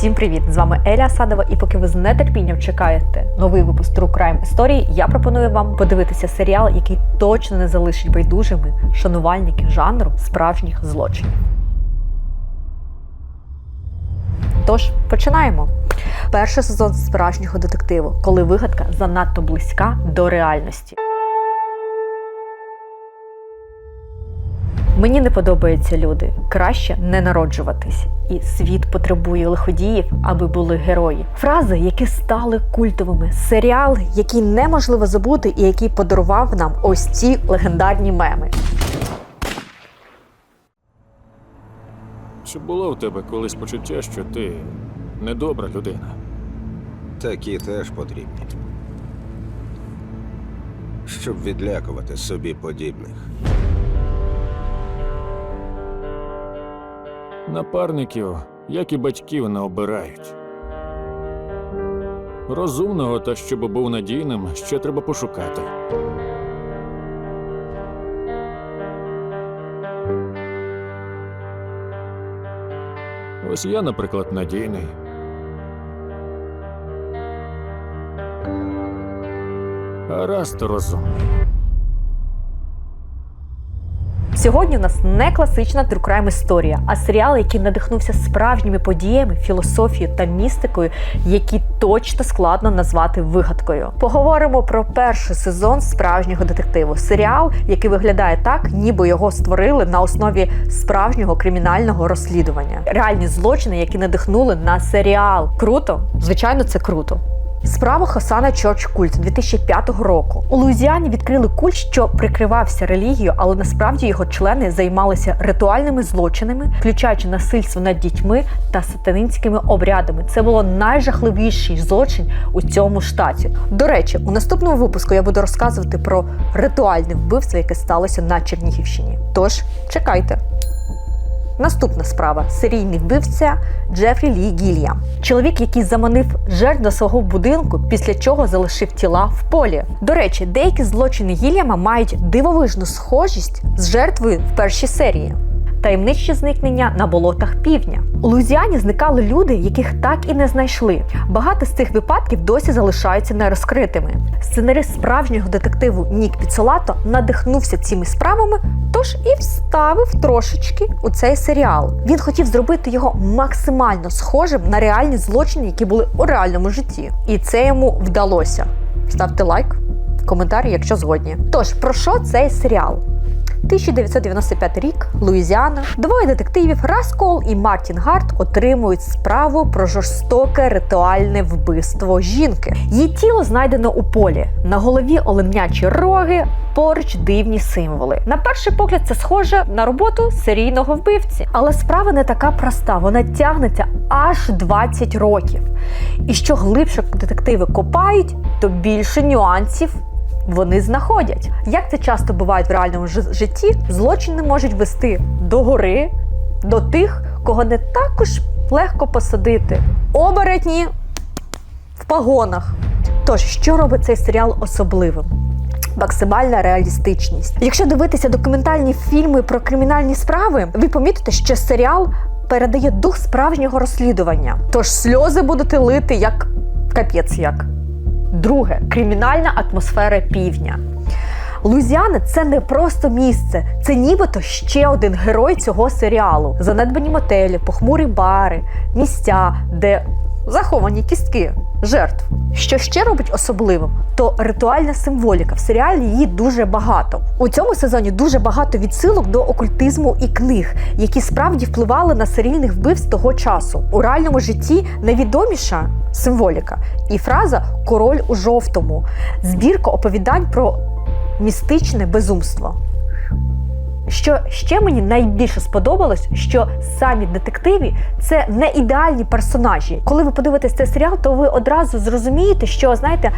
Всім привіт! З вами Еля Асадова. І поки ви з нетерпінням чекаєте новий випуск True Crime історії, я пропоную вам подивитися серіал, який точно не залишить байдужими шанувальників жанру справжніх злочинів. Тож починаємо. Перший сезон справжнього детективу, коли вигадка занадто близька до реальності. Мені не подобаються люди. Краще не народжуватись. І світ потребує лиходіїв, аби були герої. Фрази, які стали культовими. Серіал, який неможливо забути, і який подарував нам ось ці легендарні меми. Чи було в тебе колись почуття, що ти недобра людина? Такі теж потрібні. Щоб відлякувати собі подібних. Напарників, як і батьків, не обирають. Розумного та щоб був надійним, ще треба пошукати. Ось я, наприклад, надійний. А раз то розумний. Сьогодні у нас не класична трюкрайм історія, а серіал, який надихнувся справжніми подіями, філософією та містикою, які точно складно назвати вигадкою. Поговоримо про перший сезон справжнього детективу. Серіал, який виглядає так, ніби його створили на основі справжнього кримінального розслідування. Реальні злочини, які надихнули на серіал. Круто? Звичайно, це круто. Справа Хасана Чорч Культ 2005 року. У Луїзіані відкрили культ, що прикривався релігією, але насправді його члени займалися ритуальними злочинами, включаючи насильство над дітьми та сатанинськими обрядами. Це було найжахливіший злочин у цьому штаті. До речі, у наступному випуску я буду розказувати про ритуальне вбивство, яке сталося на Чернігівщині. Тож чекайте. Наступна справа серійний вбивця Джефрі Лі Гільям. Чоловік, який заманив жертв до свого будинку, після чого залишив тіла в полі. До речі, деякі злочини Гільяма мають дивовижну схожість з жертвою в першій серії. Таємничі зникнення на болотах півдня. У Лузіані зникали люди, яких так і не знайшли. Багато з цих випадків досі залишаються нерозкритими. Сценарист справжнього детективу Нік Піцолато надихнувся цими справами, тож і вставив трошечки у цей серіал. Він хотів зробити його максимально схожим на реальні злочини, які були у реальному житті. І це йому вдалося. Ставте лайк, коментарі, якщо згодні. Тож про що цей серіал? 1995 рік, Луїзіана. Двоє детективів Раскол і Мартін Гарт отримують справу про жорстоке ритуальне вбивство жінки. Її тіло знайдено у полі. На голові оленячі роги, поруч дивні символи. На перший погляд, це схоже на роботу серійного вбивці. Але справа не така проста. Вона тягнеться аж 20 років. І що глибше детективи копають, то більше нюансів вони знаходять. Як це часто буває в реальному жи- житті, злочини можуть вести до гори, до тих, кого не також легко посадити. Оборотні в погонах. Тож, що робить цей серіал особливим? Максимальна реалістичність. Якщо дивитися документальні фільми про кримінальні справи, ви помітите, що серіал передає дух справжнього розслідування. Тож сльози будете лити як капець як. Друге кримінальна атмосфера півдня. Лузіана це не просто місце, це нібито ще один герой цього серіалу. Занедбані мотелі, похмурі бари, місця, де заховані кістки жертв. Що ще робить особливим, то ритуальна символіка. В серіалі її дуже багато. У цьому сезоні дуже багато відсилок до окультизму і книг, які справді впливали на серійних вбивств того часу. У реальному житті найвідоміша символіка і фраза Король у жовтому, збірка оповідань про містичне безумство. Що ще мені найбільше сподобалось, що самі детективи це не ідеальні персонажі. Коли ви подивитесь цей серіал, то ви одразу зрозумієте, що знаєте,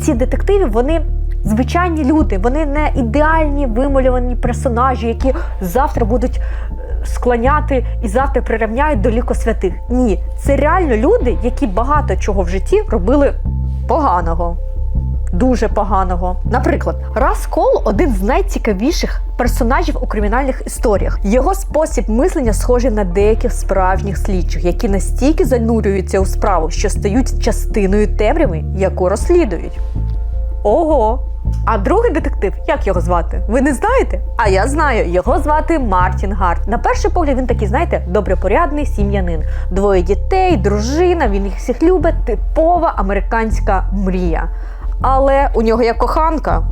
ці детективи вони звичайні люди, вони не ідеальні вималювані персонажі, які завтра будуть е, склоняти і завтра прирівняють до ліко святих. Ні, це реально люди, які багато чого в житті робили поганого. Дуже поганого. Наприклад, Рас Кол один з найцікавіших персонажів у кримінальних історіях. Його спосіб мислення схожий на деяких справжніх слідчих, які настільки занурюються у справу, що стають частиною темряви, яку розслідують. Ого! А другий детектив, як його звати? Ви не знаєте? А я знаю, його звати Мартін Гарт. На перший погляд він такий, знаєте, добропорядний сім'янин. Двоє дітей, дружина, він їх всіх любить, типова американська мрія. Але у нього є коханка.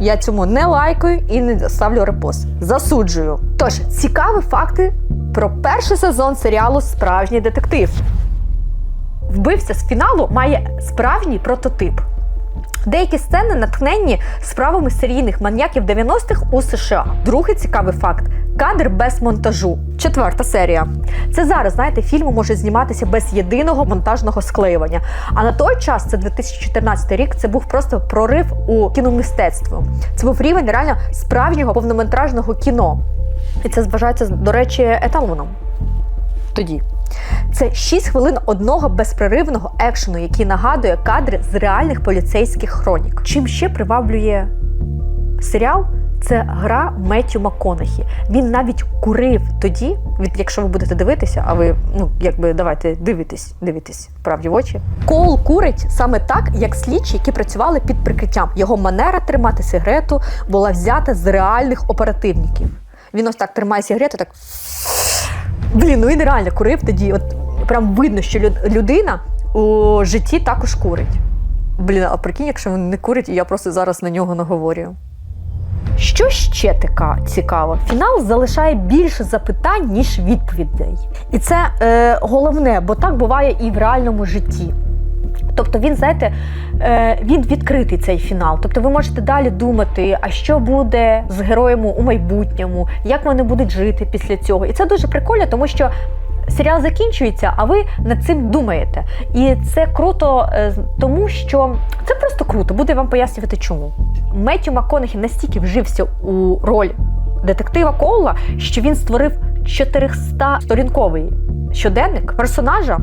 Я цьому не лайкаю і не ставлю репост. Засуджую. Тож, цікаві факти про перший сезон серіалу Справжній детектив. Вбивця з фіналу має справжній прототип. Деякі сцени натхненні справами серійних маньяків 90-х у США. Другий цікавий факт кадр без монтажу. Четверта серія. Це зараз, знаєте, фільми можуть зніматися без єдиного монтажного склеювання. А на той час, це 2014 рік, це був просто прорив у кіномистецтво. Це був рівень реально справжнього повнометражного кіно. І це вважається, до речі, еталоном. Тоді. Це 6 хвилин одного безперервного екшену, який нагадує кадри з реальних поліцейських хронік. Чим ще приваблює серіал? Це гра Меттю МакКонахі. Він навіть курив тоді, від якщо ви будете дивитися, а ви ну якби давайте дивитесь, дивитесь правді в очі. Коул курить саме так, як слідчі, які працювали під прикриттям. Його манера тримати сигарету була взята з реальних оперативників. Він ось так тримає сигарету, так Блін, ну він реально курив тоді. От прям видно, що людина у житті також курить. Блін, а прикинь, якщо він не курить, і я просто зараз на нього наговорюю. Що ще така цікаво? Фінал залишає більше запитань, ніж відповідей. І це е, головне, бо так буває і в реальному житті. Тобто він, знаєте, е, він відкритий цей фінал. Тобто ви можете далі думати, а що буде з героями у майбутньому, як вони будуть жити після цього. І це дуже прикольно, тому що. Серіал закінчується, а ви над цим думаєте. І це круто, е, тому що це просто круто. Буде вам пояснювати, чому. Меттю МакКонахі настільки вжився у роль детектива Коула, що він створив 400 сторінковий щоденник персонажа,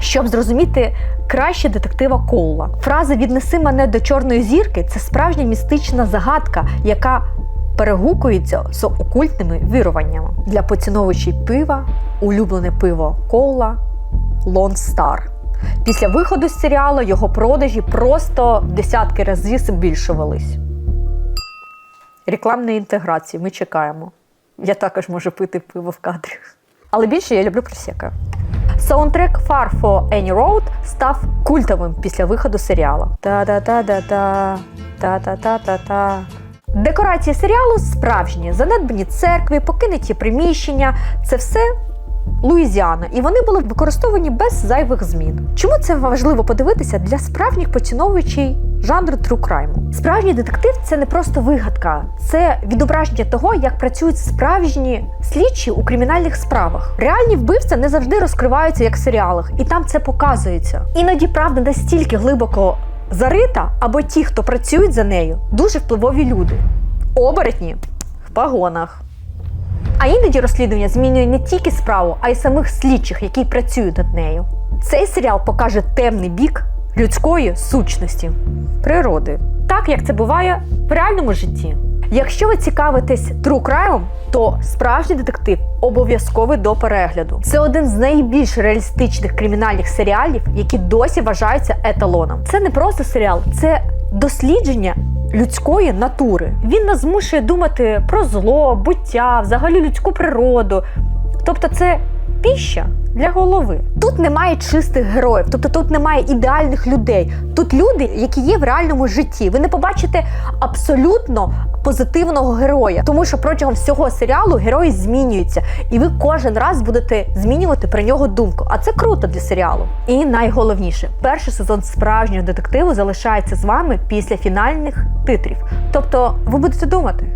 щоб зрозуміти краще детектива Коула. Фраза Віднеси мене до чорної зірки це справжня містична загадка, яка перегукується з окультними віруваннями. Для поціновувачів пива улюблене пиво Коула Lone Star. Після виходу з серіалу його продажі просто десятки разів збільшувались. Рекламної інтеграції ми чекаємо. Я також можу пити пиво в кадрі. Але більше я люблю просека. Саундтрек Far for Any Road став культовим після виходу серіалу. Та-та-та-та-та, та-та-та-та-та. Декорації серіалу справжні, занедбані церкви, покинуті приміщення це все Луїзіана, і вони були використовані без зайвих змін. Чому це важливо подивитися для справжніх поціновувачів жанру true crime? Справжній детектив це не просто вигадка, це відображення того, як працюють справжні слідчі у кримінальних справах. Реальні вбивця не завжди розкриваються як в серіалах, і там це показується. Іноді правда настільки глибоко зарита, або ті, хто працюють за нею, дуже впливові люди. Оборотні в погонах. А іноді розслідування змінює не тільки справу, а й самих слідчих, які працюють над нею. Цей серіал покаже темний бік людської сущності, природи, так як це буває в реальному житті. Якщо ви цікавитесь true crime, то справжній детектив обов'язковий до перегляду. Це один з найбільш реалістичних кримінальних серіалів, які досі вважаються еталоном. Це не просто серіал, це дослідження людської натури. Він нас змушує думати про зло, буття, взагалі людську природу. Тобто, це піща для голови. Тут немає чистих героїв, тобто тут немає ідеальних людей. Тут люди, які є в реальному житті. Ви не побачите абсолютно позитивного героя, тому що протягом всього серіалу герої змінюються, і ви кожен раз будете змінювати про нього думку. А це круто для серіалу. І найголовніше, перший сезон справжнього детективу залишається з вами після фінальних титрів. Тобто, ви будете думати.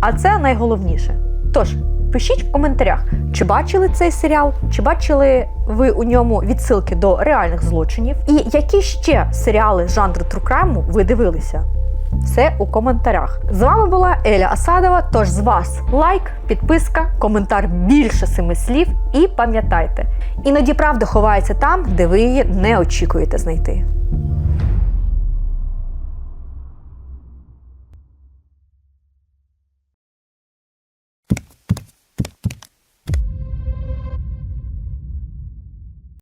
А це найголовніше. Тож. Пишіть в коментарях, чи бачили цей серіал, чи бачили ви у ньому відсилки до реальних злочинів, і які ще серіали жанру Crime ви дивилися. Все у коментарях. З вами була Еля Асадова. Тож з вас лайк, підписка, коментар більше семи слів. І пам'ятайте, іноді правда ховається там, де ви її не очікуєте знайти.